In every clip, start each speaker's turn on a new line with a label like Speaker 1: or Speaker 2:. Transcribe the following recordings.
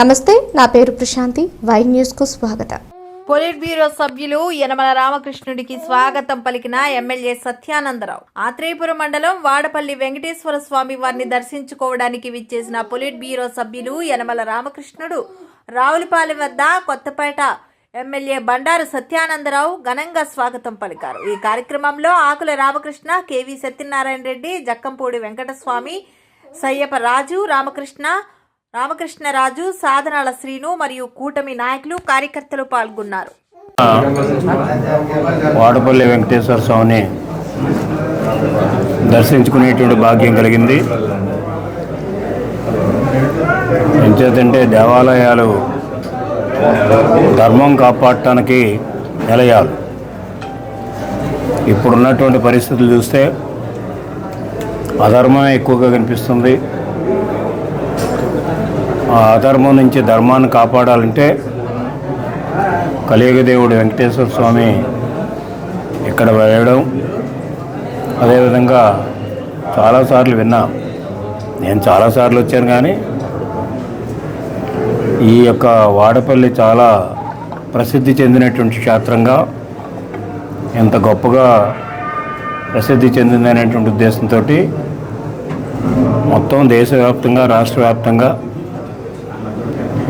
Speaker 1: నమస్తే నా పేరు ప్రశాంతి. వై న్యూస్కు స్వాగతం.
Speaker 2: పొలిట్ బ్యూరో సభ్యులు యనమల రామకృష్ణుడికి స్వాగతం పలికిన ఎమ్మెల్యే సత్యానందరావు. ఆత్రేయపురం మండలం వాడపల్లి వెంకటేశ్వర స్వామి వారిని దర్శించుకోవడానికి విచ్చేసిన పొలిట్ బ్యూరో సభ్యులు యనమల రామకృష్ణుడు రావులపాలెం వద్ద కొత్తపేట ఎమ్మెల్యే బండారు సత్యానందరావు ఘనంగా స్వాగతం పలికారు. ఈ కార్యక్రమంలో ఆకుల రామకృష్ణ కేవీ సత్యనారాయణ రెడ్డి జక్కంపూడి వెంకటస్వామి సయ్యప రాజు రామకృష్ణ రామకృష్ణరాజు సాధనాల శ్రీను మరియు కూటమి నాయకులు కార్యకర్తలు పాల్గొన్నారు.
Speaker 3: వాడపల్లి వెంకటేశ్వర స్వామిని దర్శించుకునేటువంటి భాగ్యం కలిగింది. ఎంచేతంటే దేవాలయాలు ధర్మం కాపాడటానికి నిలయాలు. ఇప్పుడున్నటువంటి పరిస్థితులు చూస్తే అధర్మమే ఎక్కువగా కనిపిస్తుంది. అధర్మం నుంచి ధర్మాన్ని కాపాడాలంటే కలియుగదేవుడు వెంకటేశ్వర స్వామి ఇక్కడ వేయడం అదేవిధంగా చాలాసార్లు విన్నా. నేను చాలాసార్లు వచ్చాను కానీ ఈ యొక్క వాడపల్లి చాలా ప్రసిద్ధి చెందినటువంటి క్షేత్రంగా ఎంత గొప్పగా ప్రసిద్ధి చెందిందనేటువంటి ఉద్దేశంతో మొత్తం దేశవ్యాప్తంగా రాష్ట్ర వ్యాప్తంగా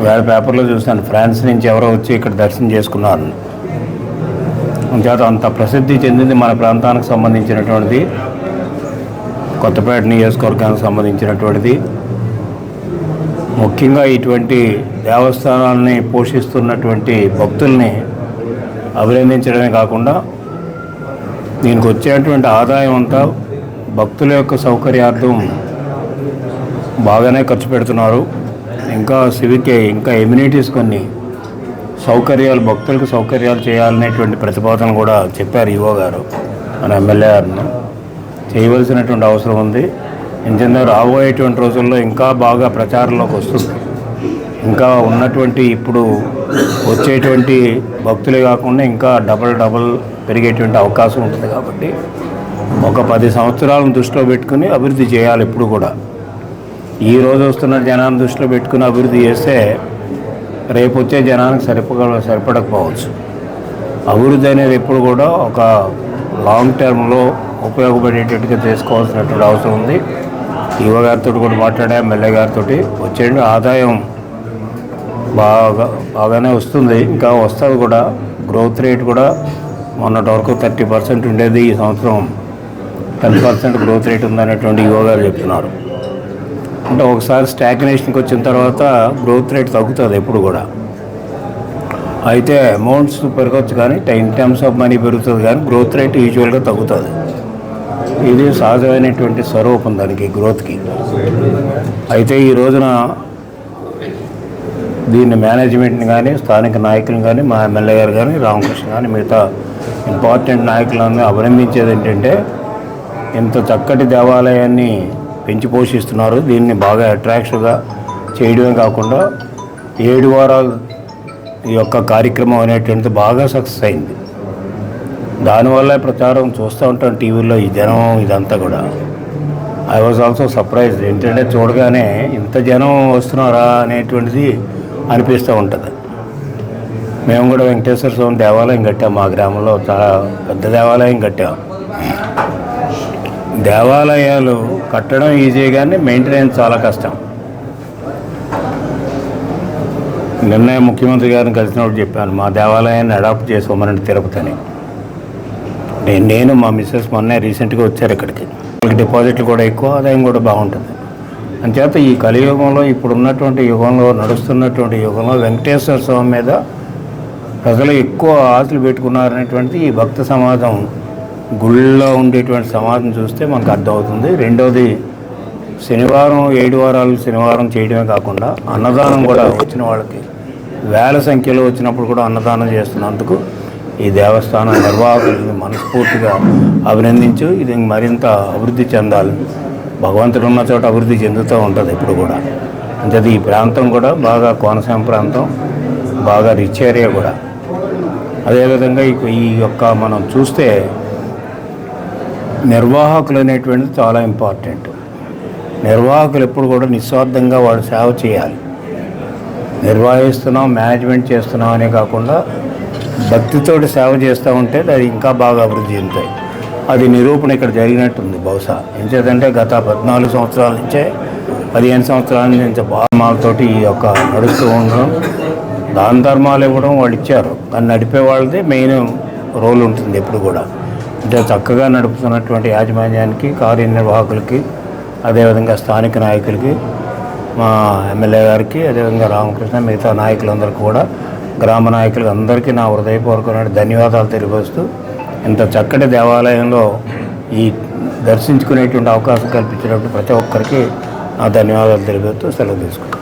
Speaker 3: వేళ పేపర్లో చూశాను ఫ్రాన్స్ నుంచి ఎవరో వచ్చి ఇక్కడ దర్శనం చేసుకున్నారు. చేత అంత ప్రసిద్ధి చెందింది మన ప్రాంతానికి సంబంధించినటువంటిది. కొత్తపేట నియోజకవర్గానికి సంబంధించినటువంటిది. ముఖ్యంగా ఇటువంటి దేవస్థానాలని పోషిస్తున్నటువంటి భక్తుల్ని అభినందించడమే కాకుండా దీనికి వచ్చేటువంటి ఆదాయం అంతా భక్తుల యొక్క సౌకర్యార్థం బాగానే ఖర్చు పెడుతున్నారు. ఇంకా సివిక్ ఇంకా ఎమ్యూనిటీస్ కొన్ని సౌకర్యాలు భక్తులకు సౌకర్యాలు చేయాలనేటువంటి ప్రతిపాదన కూడా చెప్పారు ఈవో గారు మన ఎమ్మెల్యే గారు చేయవలసినటువంటి అవసరం ఉంది. ఎందుకంటే రాబోయేటువంటి రోజుల్లో ఇంకా బాగా ప్రచారంలోకి వస్తుంది. ఇంకా ఉన్నటువంటి ఇప్పుడు వచ్చేటువంటి భక్తులే కాకుండా ఇంకా డబల్ డబల్ పెరిగేటువంటి అవకాశం ఉంటుంది కాబట్టి ఒక పది సంవత్సరాలను దృష్టిలో పెట్టుకుని అభివృద్ధి చేయాలి ఇప్పుడు కూడా. ఈ రోజు వస్తున్న జనాన్ని దృష్టిలో పెట్టుకుని అభివృద్ధి చేస్తే రేపు వచ్చే జనానికి సరిపడ సరిపడకపోవచ్చు. అభివృద్ధి అనేది ఎప్పుడు కూడా ఒక లాంగ్ టర్మ్లో ఉపయోగపడేటట్టుగా చేసుకోవాల్సినటువంటి అవసరం ఉంది. యువ గారితో కూడా మాట్లాడా ఎమ్మెల్యే గారితో వచ్చేయండి. ఆదాయం బాగా బాగానే వస్తుంది. ఇంకా వస్తుంది కూడా. గ్రోత్ రేట్ కూడా మొన్నటి వరకు థర్టీ పర్సెంట్ ఉండేది. ఈ సంవత్సరం టెన్ పర్సెంట్ గ్రోత్ రేట్ ఉందనేటువంటి యువ గారు చెప్తున్నారు. అంటే ఒకసారి స్టాగ్నేషన్కి వచ్చిన తర్వాత గ్రోత్ రేట్ తగ్గుతుంది ఎప్పుడు కూడా. అయితే అమౌంట్స్ పెరగచ్చు కానీ ఇన్ టర్మ్స్ ఆఫ్ మనీ పెరుగుతుంది కానీ గ్రోత్ రేట్ యూజువల్గా తగ్గుతుంది. ఇది సహజమైనటువంటి స్వరూపం దానికి గ్రోత్కి అయితే ఈ రోజున దీన్ని మేనేజ్మెంట్ని కానీ స్థానిక నాయకులను కానీ మా ఎమ్మెల్యే గారు కానీ రామకృష్ణ కానీ మిగతా ఇంపార్టెంట్ నాయకులను అభినందించేది ఏంటంటే ఇంత చక్కటి దేవాలయాన్ని పెంచి పోషిస్తున్నారు. దీన్ని బాగా అట్రాక్షన్గా చేయడమే కాకుండా ఏడు వారాలు ఈ యొక్క కార్యక్రమం అనేటువంటిది బాగా సక్సెస్ అయింది. దానివల్ల ప్రచారం చూస్తూ ఉంటాం టీవీలో ఈ జనం ఇదంతా కూడా. ఐ వాజ్ ఆల్సో సర్ప్రైజ్ ఏంటంటే చూడగానే ఇంత జనం వస్తున్నారా అనేటువంటిది అనిపిస్తూ ఉంటుంది. మేము కూడా వెంకటేశ్వర స్వామి దేవాలయం కట్టాం. మా గ్రామంలో చాలా పెద్ద దేవాలయం కట్టాం. దేవాలయాలు కట్టడం ఈజీ కానీ మెయింటెనెన్స్ చాలా కష్టం. నిన్న ముఖ్యమంత్రి గారిని కలిసినప్పుడు చెప్పాను మా దేవాలయాన్ని అడాప్ట్ చేసుకోమనండి తిరుపతిని. నేను నేను మా మిస్సెస్ మొన్నే రీసెంట్గా వచ్చారు ఇక్కడికి. వాళ్ళకి డిపాజిట్లు కూడా ఎక్కువ ఆదాయం కూడా బాగుంటుంది. అంచేత ఈ కలియుగంలో ఇప్పుడు ఉన్నటువంటి యుగంలో నడుస్తున్నటువంటి యుగంలో వెంకటేశ్వర స్వామి మీద ప్రజలు ఎక్కువ ఆశలు పెట్టుకున్నారనేటువంటిది ఈ భక్త సమాజం గుళ్ళో ఉండేటువంటి సమాజం చూస్తే మనకు అర్థమవుతుంది. రెండవది శనివారం ఏడు వారాలు శనివారం చేయడమే కాకుండా అన్నదానం కూడా వచ్చిన వాళ్ళకి వేల సంఖ్యలో వచ్చినప్పుడు కూడా అన్నదానం చేస్తున్నందుకు ఈ దేవస్థానం నిర్వాహకులను మనస్ఫూర్తిగా అభినందించు. ఇది మరింత అభివృద్ధి చెందాలి. భగవంతుడు ఉన్న చోట అభివృద్ధి చెందుతూ ఉంటుంది ఇప్పుడు కూడా. అంటే ఈ ప్రాంతం కూడా బాగా కోనసీమ ప్రాంతం బాగా రిచ్ ఏరియా కూడా. అదేవిధంగా ఈ యొక్క మనం చూస్తే నిర్వాహకులు అనేటువంటిది చాలా ఇంపార్టెంట్. నిర్వాహకులు ఎప్పుడు కూడా నిస్వార్థంగా వాడు సేవ చేయాలి. నిర్వహిస్తున్నాం మేనేజ్మెంట్ చేస్తున్నాం అనే కాకుండా భక్తితోటి సేవ చేస్తూ ఉంటే అది ఇంకా బాగా అభివృద్ధి చెందుతాయి. అది నిరూపణ ఇక్కడ జరిగినట్టుంది బహుశా. ఎంచేదంటే గత పద్నాలుగు సంవత్సరాల నుంచే పదిహేను సంవత్సరాల నుంచి బాధమాలతోటి ఈ యొక్క నడుస్తూ ఉండడం దాన ధర్మాలు ఇవ్వడం వాళ్ళు ఇచ్చారు. కానీ నడిపే వాళ్ళది మెయిన్ రోల్ ఉంటుంది ఎప్పుడు కూడా. చక్కగా నడుపుతున్నటువంటి యాజమాన్యానికి కార్యనిర్వాహకులకి అదేవిధంగా స్థానిక నాయకులకి మా ఎమ్మెల్యే గారికి అదేవిధంగా రామకృష్ణ మిగతా నాయకులందరికీ కూడా గ్రామ నాయకులకు అందరికీ నా హృదయపూర్వకమైన ధన్యవాదాలు తెలియపరుస్తూ ఇంత చక్కటి దేవాలయంలో ఈ దర్శించుకునేటువంటి అవకాశం కల్పించినప్పుడు ప్రతి ఒక్కరికి నా ధన్యవాదాలు తెలియపరుస్తూ సెలవు తీసుకుంటాను